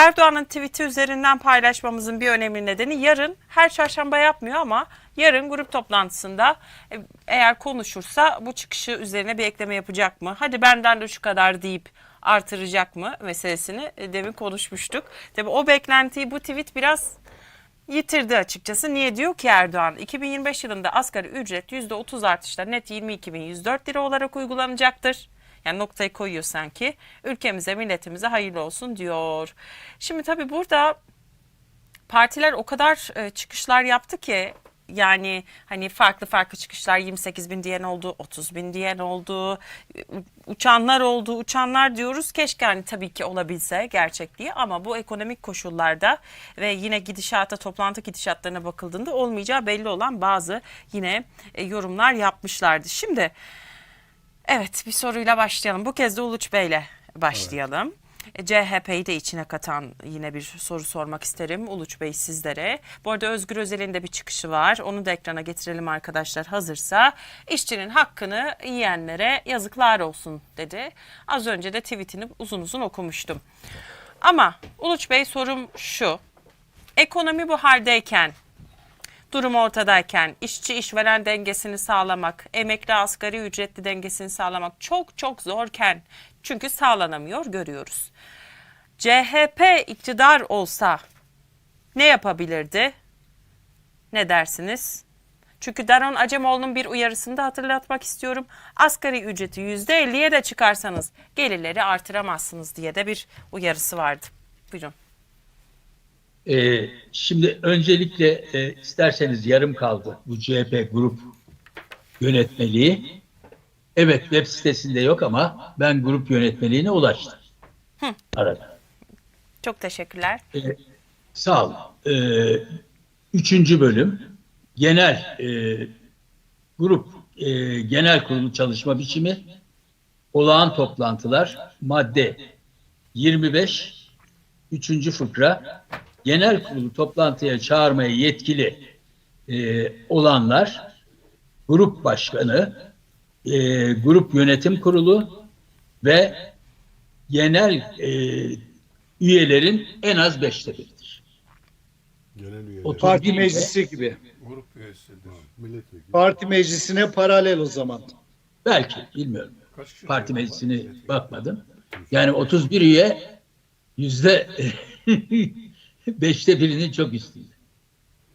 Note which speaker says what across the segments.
Speaker 1: Erdoğan'ın tweet'i üzerinden paylaşmamızın bir önemli nedeni yarın her çarşamba yapmıyor ama yarın grup toplantısında e, eğer konuşursa bu çıkışı üzerine bir ekleme yapacak mı? Hadi benden de şu kadar deyip artıracak mı meselesini e, demin konuşmuştuk. Tabii o beklentiyi bu tweet biraz yitirdi açıkçası. Niye diyor ki Erdoğan? 2025 yılında asgari ücret %30 artışla net 22.104 lira olarak uygulanacaktır. Yani noktayı koyuyor sanki. Ülkemize, milletimize hayırlı olsun diyor. Şimdi tabii burada partiler o kadar e, çıkışlar yaptı ki yani hani farklı farklı çıkışlar 28 bin diyen oldu, 30 bin diyen oldu, uçanlar oldu, uçanlar diyoruz. Keşke hani tabii ki olabilse gerçekliği ama bu ekonomik koşullarda ve yine gidişata, toplantı gidişatlarına bakıldığında olmayacağı belli olan bazı yine e, yorumlar yapmışlardı. Şimdi Evet bir soruyla başlayalım. Bu kez de Uluç Bey'le başlayalım. E, CHP'yi de içine katan yine bir soru sormak isterim Uluç Bey sizlere. Bu arada Özgür Özel'in de bir çıkışı var. Onu da ekrana getirelim arkadaşlar hazırsa. İşçinin hakkını yiyenlere yazıklar olsun dedi. Az önce de tweetini uzun uzun okumuştum. Ama Uluç Bey sorum şu. Ekonomi bu haldeyken durum ortadayken işçi işveren dengesini sağlamak, emekli asgari ücretli dengesini sağlamak çok çok zorken çünkü sağlanamıyor görüyoruz. CHP iktidar olsa ne yapabilirdi? Ne dersiniz? Çünkü Daron Acemoğlu'nun bir uyarısını da hatırlatmak istiyorum. Asgari ücreti %50'ye de çıkarsanız gelirleri artıramazsınız diye de bir uyarısı vardı. Buyurun.
Speaker 2: Ee, şimdi öncelikle e, isterseniz yarım kaldı bu CHP grup yönetmeliği. Evet web sitesinde yok ama ben grup yönetmeliğine ulaştım. Arada.
Speaker 1: Çok teşekkürler.
Speaker 2: Ee, sağ olun. Ee, üçüncü bölüm genel e, grup e, genel kurulu çalışma biçimi olağan toplantılar madde 25 üçüncü fıkra genel kurulu toplantıya çağırmaya yetkili e, olanlar grup başkanı e, grup yönetim kurulu ve genel e, üyelerin en az beşte biridir.
Speaker 3: Genel üyeler.
Speaker 2: Otuz
Speaker 4: Parti meclisi gibi.
Speaker 3: Grup üyesidir. Milletvekili.
Speaker 4: Parti meclisine paralel o zaman.
Speaker 2: Belki bilmiyorum.
Speaker 3: Kaç kişi
Speaker 2: Parti
Speaker 3: var?
Speaker 2: meclisine bakmadım. Yani 31 üye yüzde beşte birinin çok üstünde.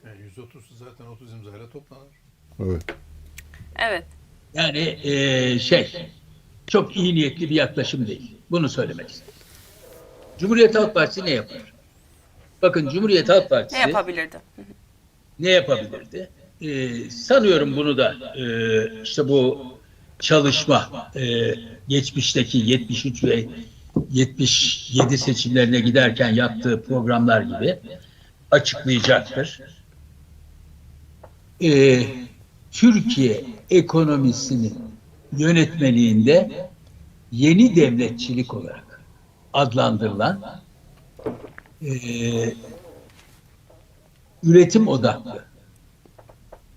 Speaker 3: Yani 130'u zaten 30 imzayla toplanır.
Speaker 5: Evet.
Speaker 1: Evet.
Speaker 2: Yani eee, şey çok iyi niyetli bir yaklaşım değil. Bunu söylemek istedim. Cumhuriyet Halk Partisi ne yapar? Bakın Cumhuriyet Halk
Speaker 1: Ne
Speaker 2: Partisi
Speaker 1: yapabilirdi?
Speaker 2: ne yapabilirdi? Ee, sanıyorum bunu da e, işte bu çalışma e, geçmişteki 73 ve 77 seçimlerine giderken yaptığı programlar gibi açıklayacaktır. Ee, Türkiye ekonomisinin yönetmeliğinde yeni devletçilik olarak adlandırılan e, üretim odaklı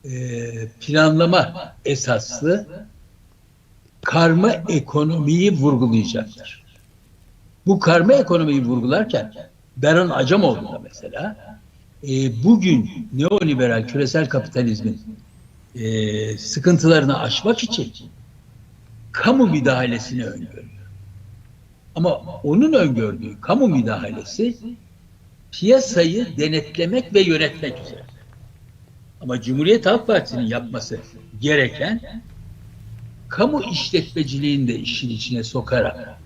Speaker 2: e, planlama esaslı karma ekonomiyi vurgulayacaktır. Bu karma ekonomiyi vurgularken Beran Acemoğlu da mesela e, bugün neoliberal küresel kapitalizmin e, sıkıntılarını aşmak için kamu müdahalesini öngörüyor. Ama onun öngördüğü kamu müdahalesi piyasayı denetlemek ve yönetmek üzere. Ama Cumhuriyet Halk Partisi'nin yapması gereken kamu işletmeciliğini de işin içine sokarak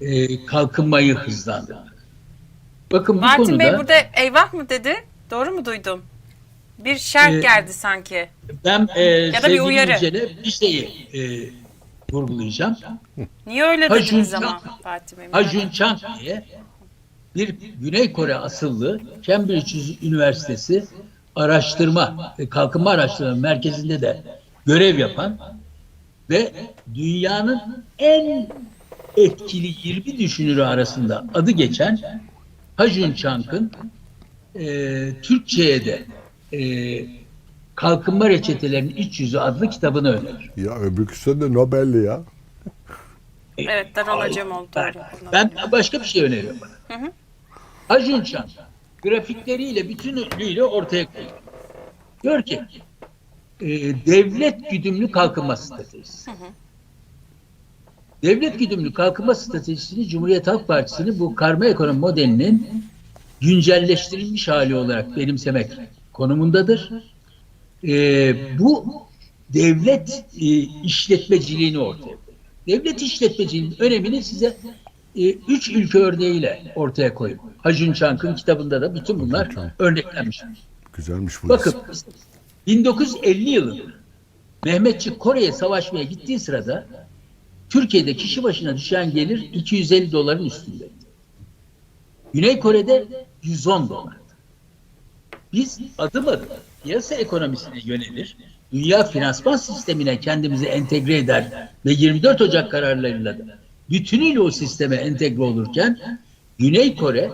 Speaker 2: e, kalkınmayı hızlandırmak. Bakın bu
Speaker 1: Martin
Speaker 2: konuda
Speaker 1: Bey burada eyvah mı dedi? Doğru mu duydum? Bir şerh
Speaker 2: Ee,
Speaker 1: geldi sanki.
Speaker 2: ben e,
Speaker 1: da bir uyarı.
Speaker 2: Yücel'e bir şeyi e, vurgulayacağım.
Speaker 1: Niye öyle
Speaker 2: Hacun
Speaker 1: dediniz
Speaker 2: Can-
Speaker 1: ama Fatih Bey?
Speaker 2: Hajun Chang diye bir Güney Kore asıllı Cambridge Üniversitesi araştırma, e, kalkınma araştırma merkezinde de görev yapan ve dünyanın en etkili 20 düşünürü arasında adı geçen Hajun Chang'ın e, Türkçe'ye de e, Kalkınma Reçetelerinin İç Yüzü adlı kitabını önerir.
Speaker 5: Ya öbürküsü de Nobel'li ya.
Speaker 1: Evet Daron Acemoğlu doğru.
Speaker 2: Ben başka bir şey öneriyorum bana. Hacun Çan grafikleriyle bütünlüğüyle ortaya koyuyor. Diyor ki e, devlet güdümlü kalkınma stratejisi. Devlet güdümlü kalkınma stratejisini Cumhuriyet Halk Partisi'nin bu karma ekonomi modelinin güncelleştirilmiş hali olarak benimsemek konumundadır. E, bu devlet e, işletmeciliğini ortaya. Devlet işletmeciliğinin önemini size e, üç ülke örneğiyle ortaya koyuyor. Hacun Çank'ın kitabında da bütün bunlar
Speaker 5: Hacun
Speaker 2: örneklenmiş.
Speaker 5: Güzelmiş bu.
Speaker 2: Bakın 1950 yılında Mehmetçik Kore'ye savaşmaya gittiği sırada Türkiye'de kişi başına düşen gelir 250 doların üstündeydi. Güney Kore'de 110 dolardı. Biz adım adım piyasa ekonomisine yönelir, dünya finansman sistemine kendimizi entegre eder ve 24 Ocak kararlarıyla da bütünüyle o sisteme entegre olurken Güney Kore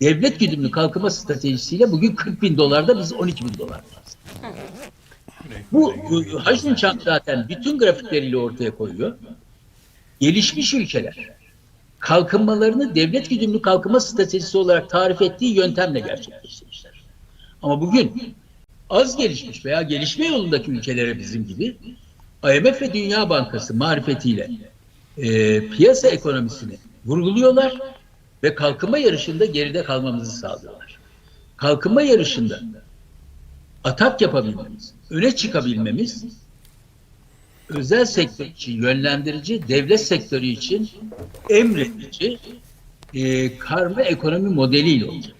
Speaker 2: devlet güdümlü kalkınma stratejisiyle bugün 40 bin dolarda biz 12 bin dolar. Bu Hacın Çank zaten bütün grafikleriyle ortaya koyuyor. Gelişmiş ülkeler kalkınmalarını devlet güdümlü kalkınma stratejisi olarak tarif ettiği yöntemle gerçekleştirmişler. Ama bugün az gelişmiş veya gelişme yolundaki ülkelere bizim gibi IMF ve Dünya Bankası marifetiyle e, piyasa ekonomisini vurguluyorlar ve kalkınma yarışında geride kalmamızı sağlıyorlar. Kalkınma yarışında atak yapabilmemiz, öne çıkabilmemiz özel sektör için yönlendirici, devlet sektörü için emredici e, karma ekonomi modeliyle olacak.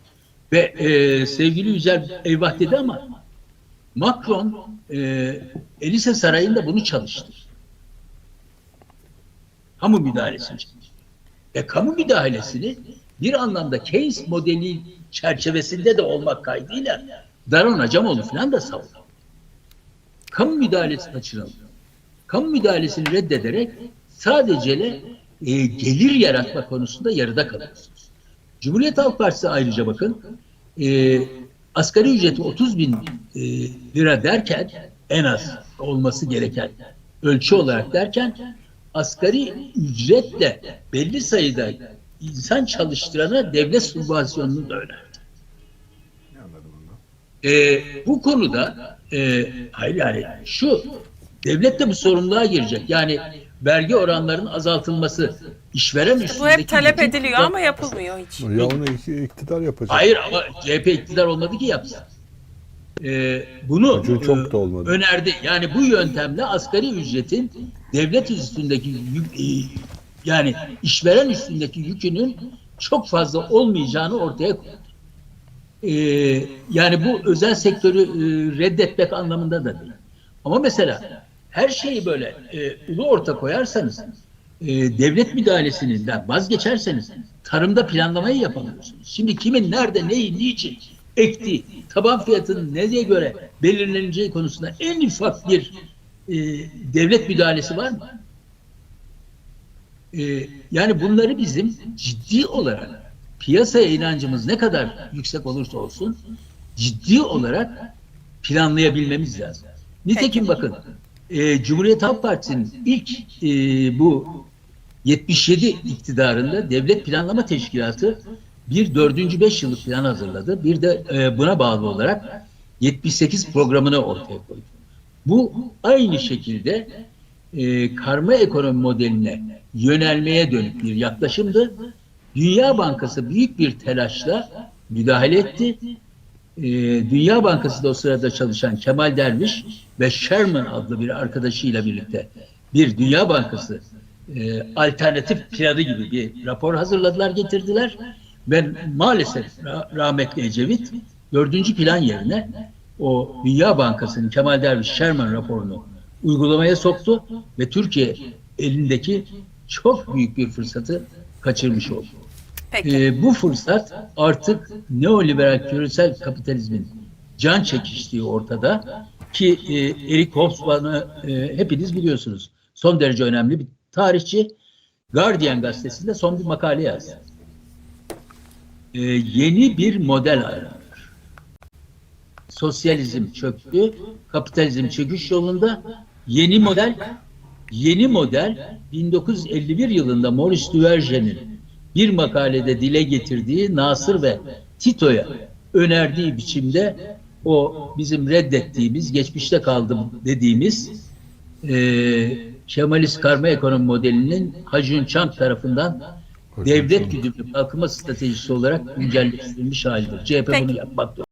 Speaker 2: Ve e, sevgili Yücel eyvah dedi ama Macron e, Elise Sarayı'nda bunu çalıştı. Kamu müdahalesini çalıştı. E, kamu müdahalesini bir anlamda Keynes modeli çerçevesinde de olmak kaydıyla Daron Acemoğlu falan da savundu. Kamu müdahalesi kaçırıldı. Kamu müdahalesini reddederek sadece e, gelir yaratma konusunda yarıda kalıyorsunuz. Cumhuriyet Halk Partisi ayrıca bakın e, asgari ücreti 30 bin e, lira derken en az olması gereken ölçü olarak derken asgari ücretle belli sayıda insan çalıştırana devlet subvansiyonunu da önerdi.
Speaker 3: Ne anladım bundan?
Speaker 2: E, bu konuda e, hayır yani şu devlet de bu sorumluluğa girecek. Yani vergi oranlarının azaltılması işveren
Speaker 1: Bu
Speaker 2: üstündeki
Speaker 1: hep talep ediliyor ama yapılmıyor hiç.
Speaker 5: Ya onu iktidar yapacak.
Speaker 2: Hayır ama CHP iktidar olmadı ki yapsın. Ee, bunu
Speaker 5: Hacı çok
Speaker 2: e,
Speaker 5: da olmadı.
Speaker 2: önerdi. Yani bu yöntemle asgari ücretin devlet üstündeki yük, e, yani işveren üstündeki yükünün çok fazla olmayacağını ortaya koydu. Ee, yani bu özel sektörü e, reddetmek anlamında da değil. Ama mesela her şeyi böyle e, ulu orta koyarsanız e, devlet müdahalesinden vazgeçerseniz tarımda planlamayı yapamıyorsunuz. Şimdi kimin nerede neyi niçin ektiği taban fiyatının nereye göre belirleneceği konusunda en ufak bir e, devlet müdahalesi var mı? E, yani bunları bizim ciddi olarak piyasaya inancımız ne kadar yüksek olursa olsun ciddi olarak planlayabilmemiz lazım. Nitekim bakın e, Cumhuriyet Halk Partisi'nin ilk e, bu 77 iktidarında Devlet Planlama Teşkilatı bir dördüncü beş yıllık plan hazırladı. Bir de e, buna bağlı olarak 78 programını ortaya koydu. Bu aynı şekilde e, karma ekonomi modeline yönelmeye dönük bir yaklaşımdı. Dünya Bankası büyük bir telaşla müdahale etti. E, Dünya Bankası da o sırada çalışan Kemal Derviş ve Sherman adlı bir arkadaşıyla birlikte bir Dünya Bankası e, alternatif planı gibi bir rapor hazırladılar getirdiler. Ben maalesef ra- rahmetli Ecevit dördüncü plan yerine o Dünya Bankası'nın Kemal Derviş Sherman raporunu uygulamaya soktu ve Türkiye elindeki çok büyük bir fırsatı kaçırmış oldu.
Speaker 1: Peki.
Speaker 2: Ee, bu fırsat artık neoliberal küresel kapitalizmin can çekiştiği ortada ki e, Eric Hobsbawm'ı e, hepiniz biliyorsunuz. Son derece önemli bir tarihçi. Guardian gazetesinde son bir makale yazdı. Ee, yeni bir model aranıyor. Sosyalizm çöktü, kapitalizm çöküş yolunda. Yeni model, yeni model 1951 yılında Maurice Duverger'in bir makalede dile getirdiği Nasır ve Tito'ya önerdiği biçimde o bizim reddettiğimiz, geçmişte kaldım dediğimiz e, Kemalist karma ekonomi modelinin Hacı Çank tarafından devlet güdümlü kalkınma stratejisi olarak güncelleştirilmiş halidir. CHP bunu
Speaker 1: Peki.
Speaker 2: yapmak